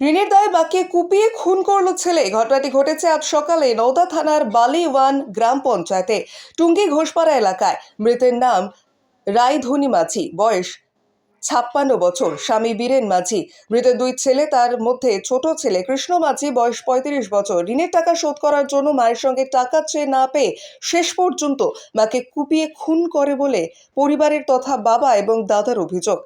ঋণের দায়ে মাকে কুপিয়ে খুন করল ছেলে। ঘটনাটি ঘটেছে আজ সকালে নওদা থানার বালিওয়ান গ্রাম পঞ্চায়েতে, টুঙ্গি ঘোষপাড়া এলাকায়। মৃতের নাম রায়ধনী মাঝি। বয়স ছাপ্পান্ন বছর। স্বামী বীরেন মাঝি। মৃতের দুই ছেলে, তার মধ্যে ছোট ছেলে কৃষ্ণ মাঝি, বয়স পঁয়ত্রিশ বছর। ঋণের টাকা শোধ করার জন্য মায়ের সঙ্গে টাকা চেয়ে না পেয়ে শেষ পর্যন্ত মাকে কুপিয়ে খুন করে বলে পরিবারের তথা বাবা এবং দাদার অভিযোগ।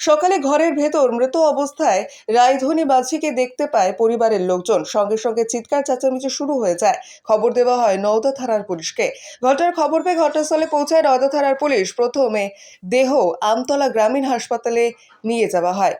সকালে ঘরের ভেতর মৃত অবস্থায় রায়ধনী মাঝিকে দেখতে পায় পরিবারের লোকজন। সঙ্গে সঙ্গে চিৎকার চেঁচামেচি শুরু হয়ে যায়। খবর দেওয়া হয় নওদা থানার পুলিশকে। ঘটনার খবর পেয়ে ঘটনাস্থলে পৌঁছায় নওদা থানার পুলিশ। প্রথমে দেহ আমতলা গ্রামীণ হাসপাতালে নিয়ে যাওয়া হয়।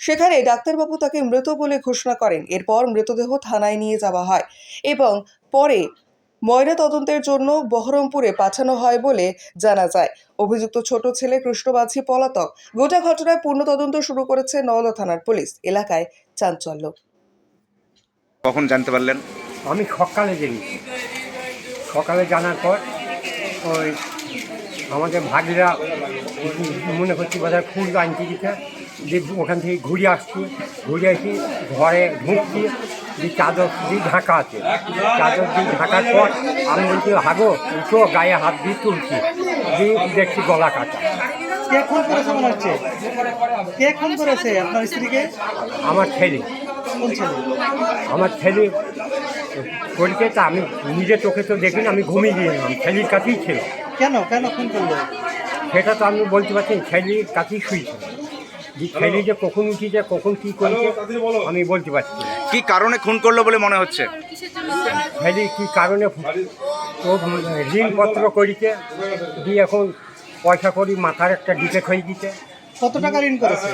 সেখানে ডাক্তারবাবু তাকে মৃত বলে ঘোষণা করেন। এরপর মৃতদেহ থানায় নিয়ে যাওয়া হয় এবং পরে ময়না তদন্তের জন্য বহরমপুরে পাঠানো হয় বলে জানা যায়। অভিযুক্ত ছোট ছেলে কৃষ্ণবাঝি পলাতক। গোটা ঘটনায় পূর্ণ তদন্ত শুরু করেছে নওদা থানার পুলিশ এলাকায় চাঞ্চল্য। কখন জানতে পারলেন? আমি সকালে জেনি সকালে জানার পর ওই আমাদের ভাগিরা মনে করছি বোধহয় ফুল আনতে দিতে যে ওখান থেকে ঘুরে আসছি ঘুরে এসে ঘরে ঢুকছি যে চাদর দিয়ে ঢাকা আছে চাদর দিয়ে ঢাকার পর আমি বলছি হাগো উঠো গায়ে হাত দিয়ে তুলছি। দিয়ে দেখছি গলা কাটা। কে খুন করেছে মনে হচ্ছে? কে খুন করেছে আপনার স্ত্রীকে? আমার ছেলে। আমার ছেলে করিতে তা আমি নিজে চোখে তো দেখিনি আমি ঘুমিয়ে গিয়েছিলাম ছেলের কাছেই ছিল। কেন? কেন খুন করল? সেটা তো আমি বলতে পারছি ছেলের কাছেই শুয়েছিল। ছেলে যে কখন উঠিছে কখন কী করেছে আমি বলতে পারছি না। কি কারণে খুন করল বলে মনে হচ্ছে? ছেলে কী কারণে ও ঋণপত্র করিতে দিয়ে এখন পয়সা করি মাথার একটা ডিফেক্ট হয়ে গেছে। কত টাকা ঋণ করেছে?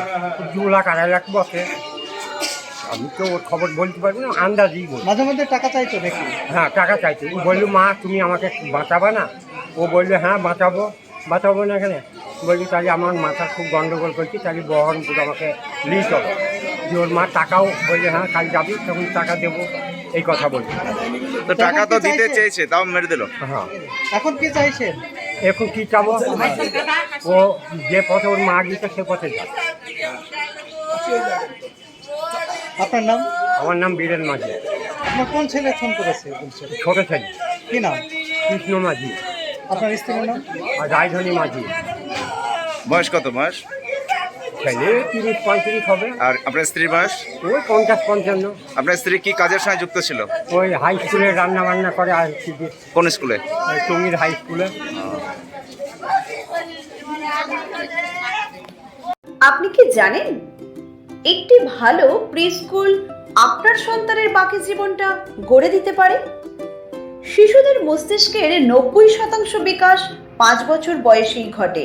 দু লাখ আড়াই লাখ বসে আমি তো ওর খবর বলতে পারব না আন্দাজই বলি মাঝে মধ্যে টাকা চাইতো নাকি? হ্যাঁ টাকা চাইছে ও বলল মা তুমি আমাকে বাঁচাবা না? ও বলল হ্যাঁ বাঁচাবো। বাঁচাবো না এখানে বললি তাহলে আমার মাথা খুব গন্ডগোল করছি তাহলে বহরমপুর আমাকে লিস্ট চলো যে ওর মা টাকাও বললে হ্যাঁ কাল যাবি তখন টাকা দেবো। এই কথা বলছি। তো টাকা তো দিতে চাইছে? চেয়েছে তাও মেরে দিল। হ্যাঁ। এখন কি চাইছেন এখন কী চাবো? ও যে পথে ওর মা গিয়েছে সে পথে যাবে। আপনার নাম? আমার নাম বীরেন মাঝি। আপনার কোন ছেলে ফোন করেছে? ছোটো ছেলে। কি নাম? কৃষ্ণ মাঝি। আপনার স্ত্রীর নাম? আর রায়ধনী মাঝি। বয়স কত বয়স? ছেলে তিরিশ পঁয়ত্রিশ হবে। আর আপনার স্ত্রীর বয়স? ওই পঞ্চাশ পঞ্চান্ন। আপনার স্ত্রী কি কাজের সঙ্গে যুক্ত ছিল? ওই হাই স্কুলে রান্না বান্না করে আর কি কোন স্কুলে ওই টঙ্গীর হাই স্কুলে আপনি কি জানেন? একটি ভালো প্রি স্কুল আপনার সন্তানের বাকি জীবনটা গড়ে দিতে পারে? শিশুদের মস্তিষ্কের নব্বই শতাংশ বিকাশ পাঁচ বছর বয়সেই ঘটে।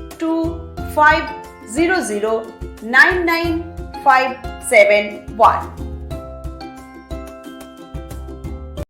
two five zero zero nine nine five seven one